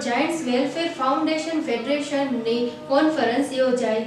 Giants welfare foundation ફેડરેશનની conference યોજાઈ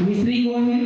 मिस्त्री कौन है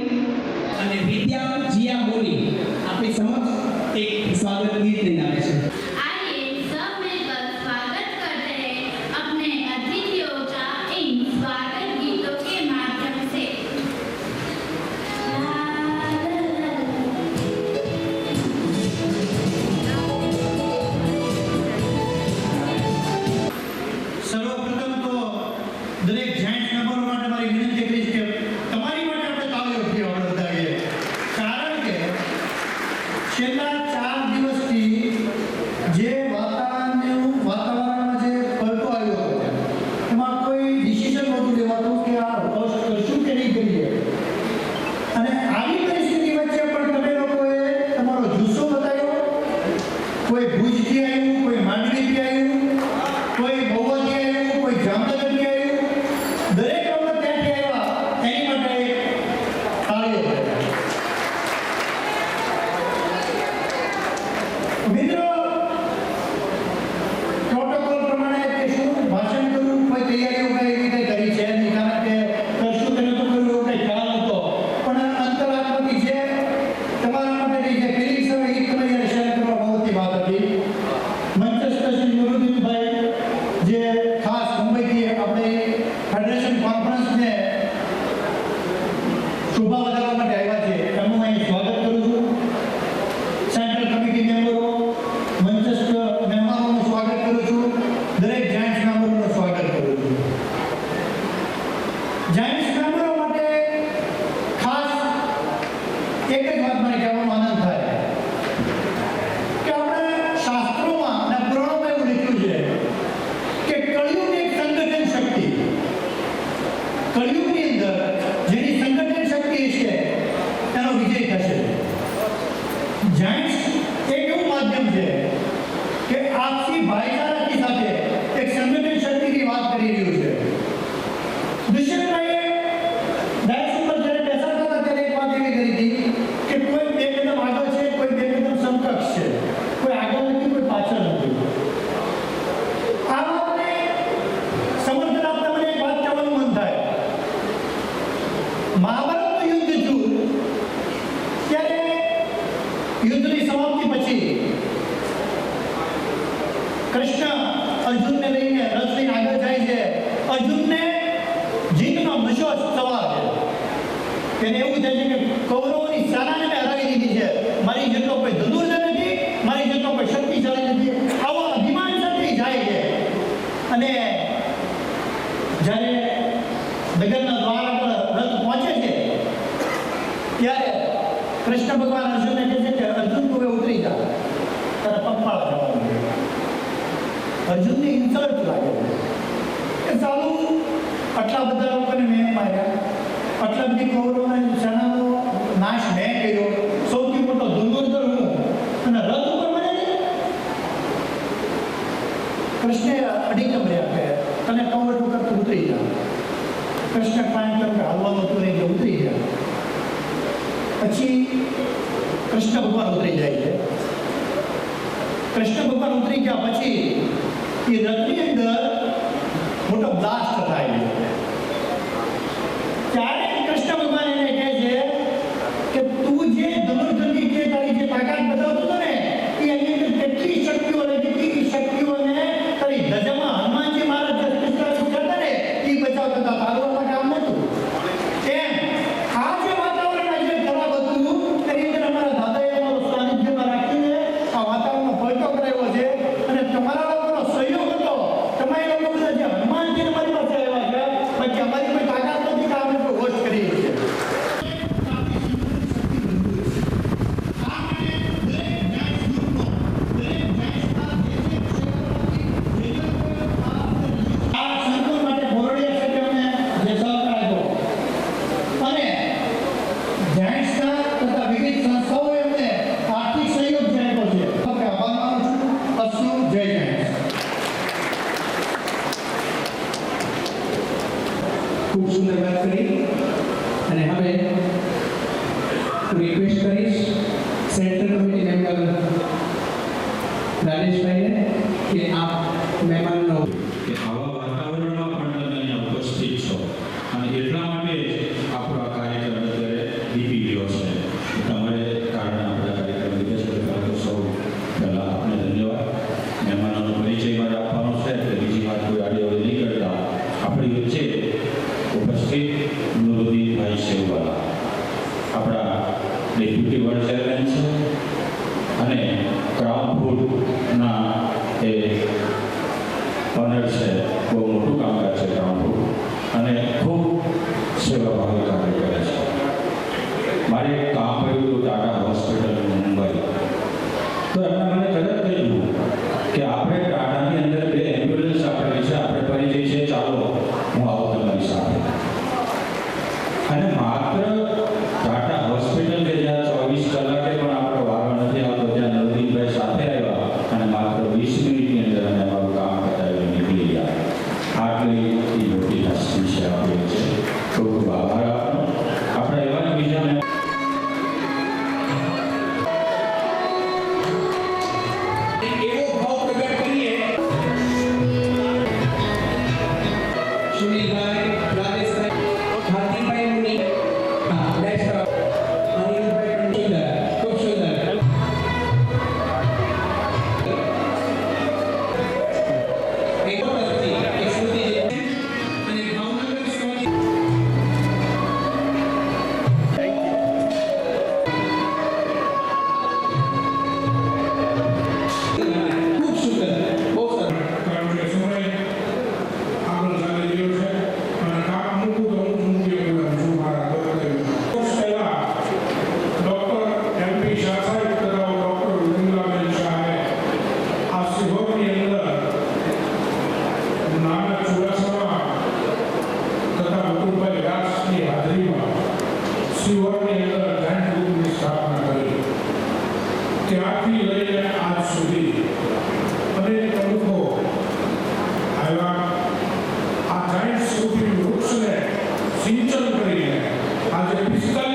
most not very. જગતના દ્વાર પર રથ પહોંચે છે, ત્યારે કૃષ્ણ ભગવાન અર્જુનને કહે છે કે અર્જુન તું ઉતરી જા, તારે પગપાળા જવાનું અર્જુનને ઇન્સલ્ટ લાગે કે ચાલુ આટલા બધા લોકોને મેં માર્યા, આટલા બધી કૌરવ કૃષ્ણ કાંઈ તો હાલવાનું હતું એટલે ઉતરી જાય. પછી કૃષ્ણ ભગવાન ઉતરી જાય છે. કૃષ્ણ ભગવાન ઉતરી ગયા પછી એ રથની અંદર મોટો બ્લાસ્ટ થાય છે. ત્યારે સિંચન કરીને આજે પિસ્તાલીસ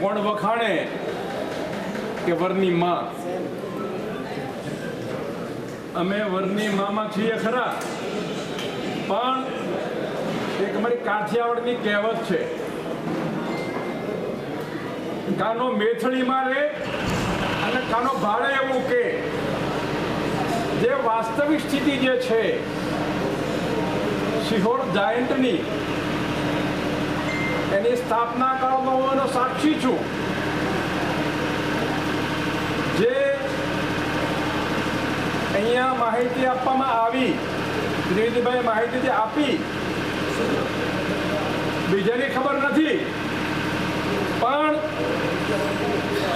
કોણ વખાણે કે વરની માં. અમે વરની મામાં છીએ ખરા, પણ એક અમારી કાઠિયાવાડની કહેવત છે. કાનો મેથળી મારે અને કાનો ભાડે એવું કે. જે વાસ્તવિક સ્થિતિ જે છે સિહોર જાયન્ટની એની સ્થાપના કાળમાં હું એનો સાક્ષી છું. જે અહીંયા માહિતી આપવામાં આવી ત્રિવેદીભાઈ માહિતી આપી. બીજાની ખબર નથી. પણ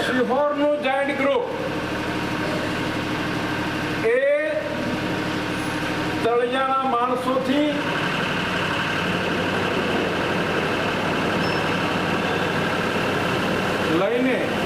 શિહોરનું જાયન્ટ ગ્રુપ એ તળિયાના માણસોથી 来年。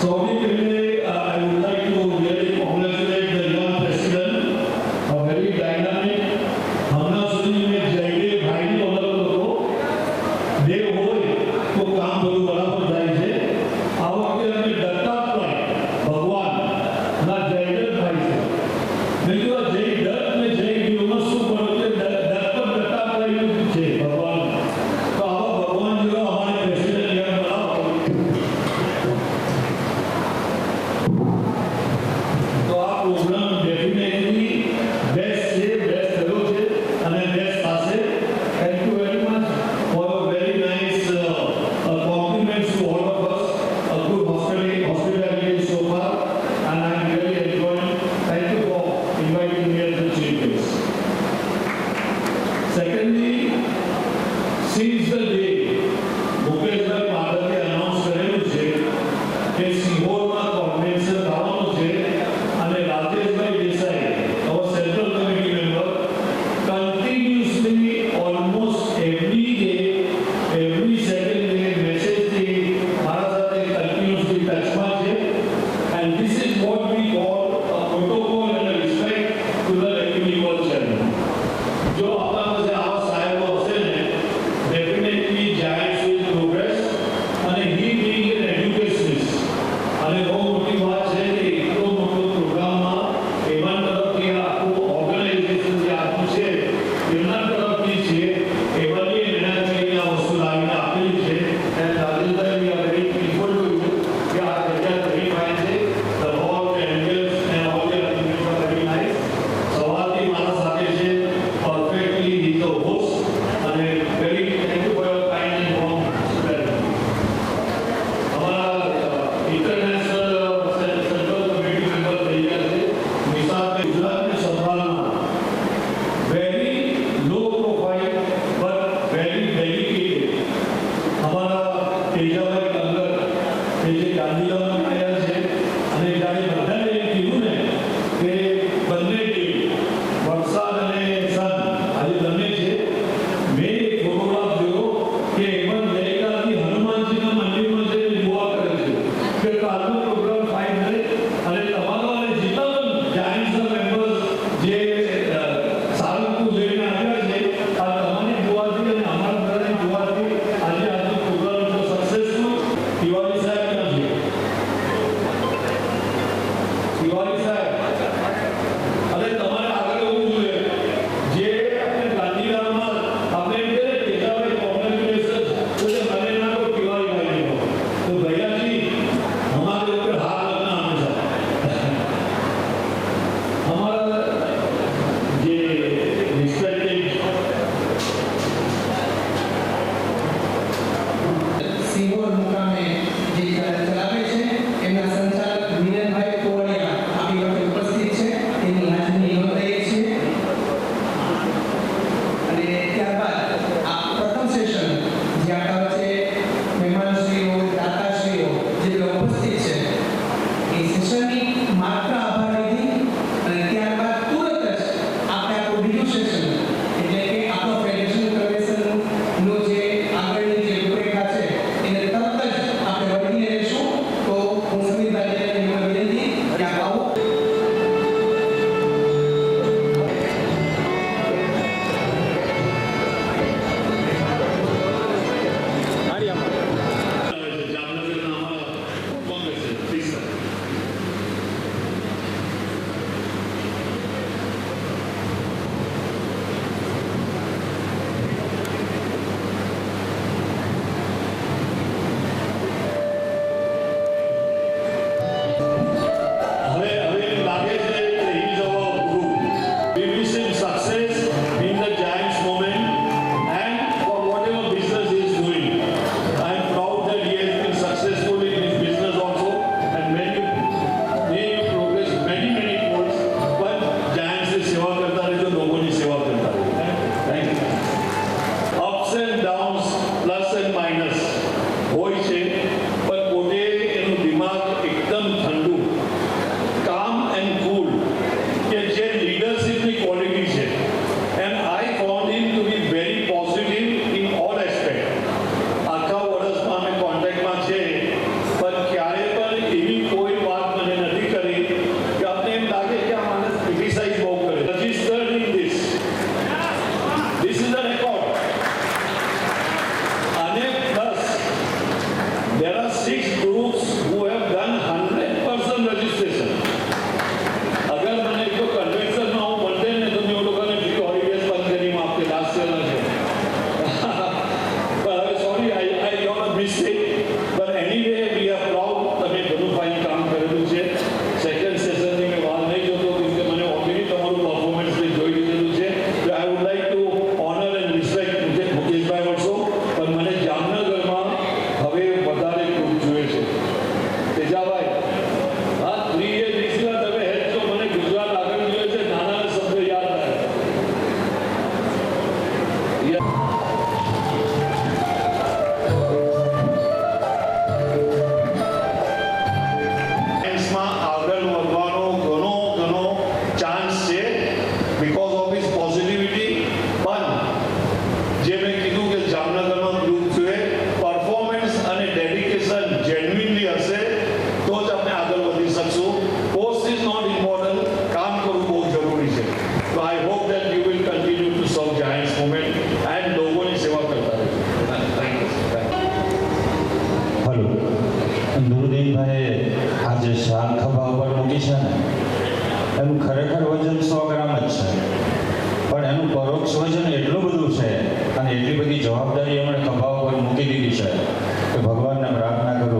Só me crê. ગુરુદેવભાઈએ આજે શાલ ખભા ઉપર મૂકી છે ને, એનું ખરેખર વજન સો ગ્રામ જ છે. પણ એનું પરોક્ષ વજન એટલું બધું છે અને એટલી બધી જવાબદારી એમણે ખભા ઉપર મૂકી દીધી છે કે ભગવાનને પ્રાર્થના કરું.